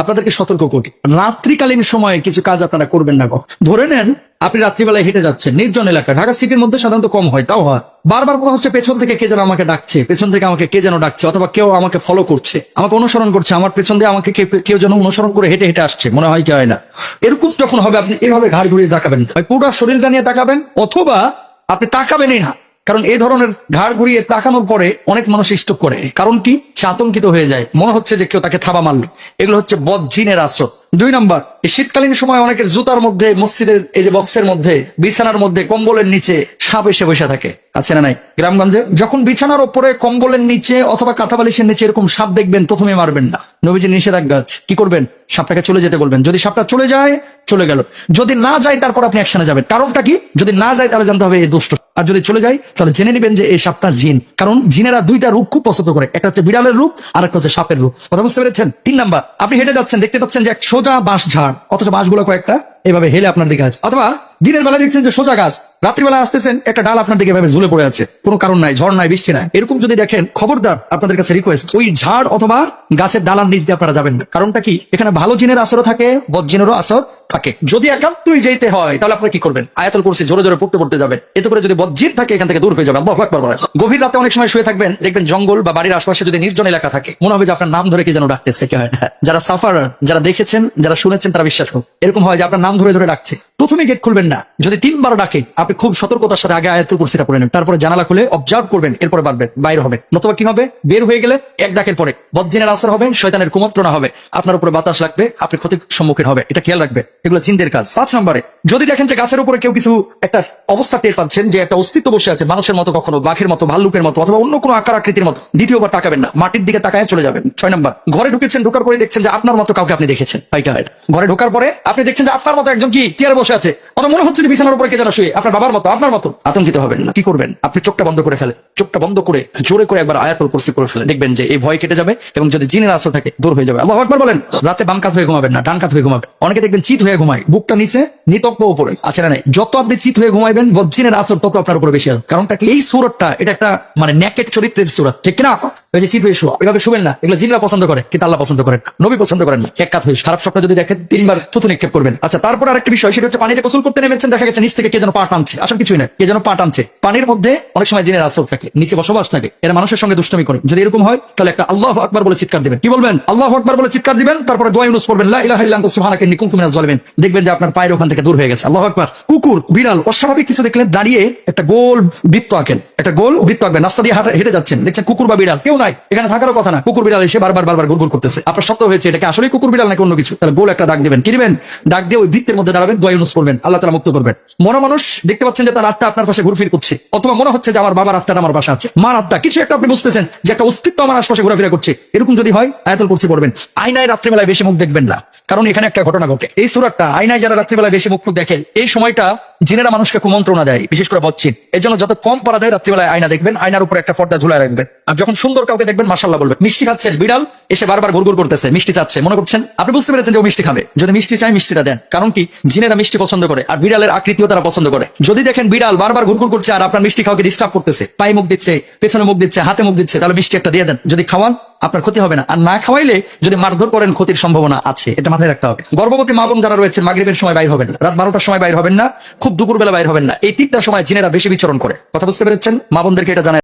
আপনাদেরকে সতর্ক করি। রাত্রিকালীন সময়ে কিছু কাজ আপনারা করবেন না। ধরে নেন, আপনি রাত্রিবেলায় হেঁটে যাচ্ছেন, নির্জন এলাকা ঢাকা সিটির মধ্যে সাধারণত কম হয়, তাও হয়। বারবার কথা হচ্ছে, পেছন থেকে কে যেন আমাকে ডাকছে, পেছন থেকে আমাকে কে যেন ডাকছে, অথবা কেউ আমাকে ফলো করছে, আমাকে অনুসরণ করছে, আমার পেছন দিয়ে আমাকে কেউ যেন অনুসরণ করে হেঁটে হেঁটে আসছে, মনে হয় কি হয় না। এরকম যখন হবে, আপনি এভাবে ঘাড় ঘুরিয়ে তাকাবেন পুরো শরীরটা নিয়ে তাকাবেন, অথবা আপনি তাকাবেনই না। কারণ এই ধরনের ঘাড় ঘুরিয়ে তাকানোর পরে অনেক মানুষ স্টোক করে। কারণ কি? সে আতঙ্কিত হয়ে যায়। মনে হচ্ছে যে কেউ তাকে থাবা মারল। এগুলো হচ্ছে বদ জিনের আশ্রয়। দুই নম্বর, এই শীতকালীন সময় অনেকের জুতার মধ্যে, মসজিদের এই যে বক্সের মধ্যে, বিছানার মধ্যে কম্বলের নিচে সাপ এসে বসে থাকে। আছে না নাই? গ্রামগঞ্জে? যখন বিছানার ওপরে কম্বলের নিচে অথবা কাঁথা বালিশের নিচে এরকম সাপ দেখবেন, প্রথমে মারবেন না। নবীজি নিষেধাজ্ঞা আছে। কি করবেন? সাপটাকে চলে যেতে বলবেন। যদি সাপটা চলে যায়, চলে গেল। যদি না যায়, তারপর আপনি অ্যাকশনে যাবেন। কারণটা কি? যদি না যায়, তাহলে জানতে হবে এই দুষ্ট। আর যদি চলে যায়, তাহলে জেনে নেবেন যে এই সাপটা জিন। কারণ জিনেরা দুইটা রূপ খুব পছন্দ করে। একটা হচ্ছে বিড়ালের রূপ আর একটা হচ্ছে সাপের রূপ। কথা বুঝতে পেরেছেন? তিন নাম্বার, আপনি হেঁটে যাচ্ছেন, দেখতে পাচ্ছেন যে এক সোজা বাঁশ ঝাড়, অথচ বাঁশগুলো কয়েকটা এভাবে হেলে আপনার দিকে আছে। অথবা দিনের বেলা দেখছেন যে সোজা গাছ রাত্রিবেলা আসতেছেন, একটা ডাল আপনার দিকে এভাবে ঝুলে পড়ে আছে। কোনো কারণ নাই, ঝড় নাই, বৃষ্টি নাই। এরকম যদি দেখেন, খবরদার আপনাদের কাছে রিকোয়েস্ট ওই ঝাড় অথবা গাছের ডালার নিচ দিয়ে আপনারা যাবেন না। কারণটা কি? এখানে ভালো জিনের আসরও থাকে, বদ জিনেরও আসর। থাকে। যদি একান্তই যেতে হয়, তাহলে আপনারা কি করবেন? আয়াতুল কুরসি জোরে জোরে পড়তে পড়তে যাবেন। এতে করে যদি বজ্জিত থাকে, এখান থেকে দূর হয়ে যাবে আল্লাহু আকবার বলেন। গভীর রাতে অনেক সময় শুয়ে থাকবেন, দেখবেন জঙ্গল বা বাড়ির আশপাশে যদি নির্জন এলাকা থাকে, মনে হবে যে আপনার নাম ধরে কি যেন ডাকতেছে, কেউ যারা সাফার, যারা দেখেছেন, যারা শুনেছেন, তারা বিশ্বাস করুন। এরকম হয় যে আপনার নাম ধরে ধরে ডাকছে। প্রথমে গেট খুলবেন না। যদি তিনবার ডাকে আপনি খুব সতর্কতার সাথে আগে আয়াতুল কুরসিটা পড়ে নেন। তারপরে জানালা খুলে অবজার্ভ করবেন, এরপরে বাড়বেন বাইরে হবেন। নতুবা কি হবে? বের হয়ে গেলে এক ডাকের পরে বজ্জিনের আসর হবে, শয়তানের কুমন্ত্রণা হবে। আপনার উপরে বাতাস লাগবে, আপনি ক্ষতির সম্মুখীন হবে। এটা খেয়াল রাখবে এগুলো চিন্তের কাজ। পাঁচ নম্বরে, যদি দেখেন যে গাছের উপরে কেউ কিছু একটা অবস্থা টের পাচ্ছেন, যে একটা অস্তিত্ব বসে আছে, মানুষের মতো কখনো, বাঘের মতো, ভাল্লুকের মতো, অথবা অন্য কোনো আকার আকৃতির মতো, দ্বিতীয়বার তাকাবেন না। মাটির দিকে তাকায় চলে যাবেন। ছয় নম্বর, ঘরে ঢুকেছেন, ঢোকার পরে দেখছেন যে আপনার মতো কাউকে আপনি দেখেছেন। ঘরে ঢোকার পরে আপনি দেখছেন যে আপনার মতো একজন কি? চেয়ারে বসে আছে। অথবা মনে হচ্ছে বিছানার উপরে কে যেন শুয়ে। আপনার বাবার মতো, আপনার মতো আতঙ্কিত হবেন না। কি করবেন? আপনি চোখটা বন্ধ করে ফেলেন। চোখটা বন্ধ করে জোরে করে একবার আয়াতল কুরসি করে ফেলেন। দেখবেন যে এই ভয় কেটে যাবে এবং যদি জিনের আসর থাকে, দূর হয়ে যাবে। আল্লাহ একবার বলেন, রাতে বাম কাত হয়ে ঘুমাবেন না, ডান কাত হয়ে ঘুমাবেন। অনেকে দেখবেন চিত হয়ে ঘুমায়। বুকটা নিচে নিতক্ষ উপরে। আছে না যত আপনি চিত হয়ে ঘুমাইবেন বজ্জিনের আসর তত আপনার উপরে বেশি আসবে। কারণটা এই সুরতটা এটা একটা মানে ন্যাকেট চরিত্রের সুরত ঠিক কিনা? ওই যে চিত হয়ে শোয়া। এভাবে শুবেন না। এগুলো জিনরা পছন্দ করে, কিন্তু আল্লাহ পছন্দ করেন নবী পছন্দ করেন না। এক কাত হয়ে খারাপ স্বপ্ন যদি দেখেন, তিনবার থুতু নিক্ষেপ করবেন। আচ্ছা তারপর আরেকটা বিষয়, সেটা হচ্ছে পানিতে গোসল করতে নেমেছেন, দেখা গেছে নিচ থেকে কে যেন পা টানছে। আসলে কিছুই না কে যেন পা টানছে। পানির মধ্যে অনেক সময় জিনের আসর থাকে নিচে বসবাস থাকে। এরা মানুষের সঙ্গে দুষ্টমি করে। যদি এরকম হয়, তাহলে একটা আল্লাহ আকবার বলে চিৎকার দিবেন। কি বলবেন? আল্লাহ আকবার বলে চিৎকার দিবেন, তারপরে দোয়া ইউনুস সুবহানাকা ইন্নী কুনতু মিনাজ জালিমিন দেখবেন যে আপনার পায়ের ওখান থেকে দূর হয়ে গেছে। আল্লাহ আকবার। কুকুর, বিড়াল, অস্বাভাবিক কিছু দেখলে দাঁড়িয়ে একটা গোল বৃত্ত আঁকেন। একটা গোল বৃত্ত আঁকবেন। রাস্তা দিয়ে হাঁটা- যাচ্ছেন। দেখছেন কুকুর বা বিড়াল, কেউ নাই। এখানে থাকারও কথা না। কুকুর, বিড়াল এসে বারবার বারবার গুড়গুড় করতেছে। আপনার শব্দ হয়েছে এটাকে। আসলে কুকুর, বিড়াল নাকি অন্য কিছু? তাহলে গোল একটা দাগ দিবেন। কি দিবেন? দাগ দিয়ে ওই বৃত্তের মধ্যে দাঁড়াবেন, দোয়া ইউনুস করবেন, আল্লাহ তালা মুক্ত করবেন। মনে মানুষ দেখতে পাচ্ছেন যে তার আত্মা আপনার পাশে ঘুরফির করছে। অথবা মনে হচ্ছে যে আমার বাবার আত্মাটা আমার পাশে আছে। মার আত্মা, কিছু একটা আপনি বুঝতেছেন যে একটা অস্তিত্ব আমার আশপাশে ঘোরাফেরা করছে। এরকম যদি হয়, আয়াতুল কুরসি পড়বেন। আয়নায় রাত্রিবেলায় বেশি মুখ দেখবেন না। কারণ এখানে একটা ঘটনা ঘটে। এই সুরাতটা আয়নায় যারা রাত্রিবেলায় বেশি মুখ দেখেন এই সময়টা জিনেরা মানুষকে কুমন্ত্রণা দেয়, বিশেষ করে বচ্ছিন এর জন্য যত কম পারা যায়, রাত্রিবেলায় আয়না দেখবেন, আয়নার উপরে একটা পর্দা ঝুলায় রাখবেন। আর যখন সুন্দর কাউকে দেখবেন মাসাল্লাহ বলবেন, মিষ্টি খাচ্ছেন, বিড়াল? এসে বারবার গুড়গুড় করতেছে, মিষ্টি চাচ্ছে। মনে করছেন? আপনি বুঝতে পেরেছেন যে ও মিষ্টি খাবে। যদি মিষ্টি চাই মিষ্টিটা দেন। কারণ কি? জিনেরা মিষ্টি পছন্দ করে, আর বিড়ালের আকৃতিও তারা পছন্দ করে। যদি দেখেন বিড়াল বারবার ঘুরঘুর করছে, আর আপনার মিষ্টি খাওয়াকে ডিস্টার্ব করতেছে, পায়ে মুখ দিচ্ছে, পেছনে মুখ দিচ্ছে, হাতে মুখ দিচ্ছে, তাহলে মিষ্টি একটা দিয়ে দেন। যদি খাওয়ান, আপনার ক্ষতি হবে না। আর না খাওয়াইলে যদি মারধর করেন, ক্ষতির সম্ভাবনা আছে। এটা মাথায় রাখতে হবে। গর্ভবতী মা বোন যারা রয়েছে মাগরিবের সময় বাইর হবেন রাত বারোটার সময় বাইর হবেন না। খুব দুপুরবেলা বাইর হবেন না। এই তিনটা সময় জিনেরা বেশি বিচরণ করে। কথা বুঝতে পেরেছেন? মা বোনদেরকে এটা জানায়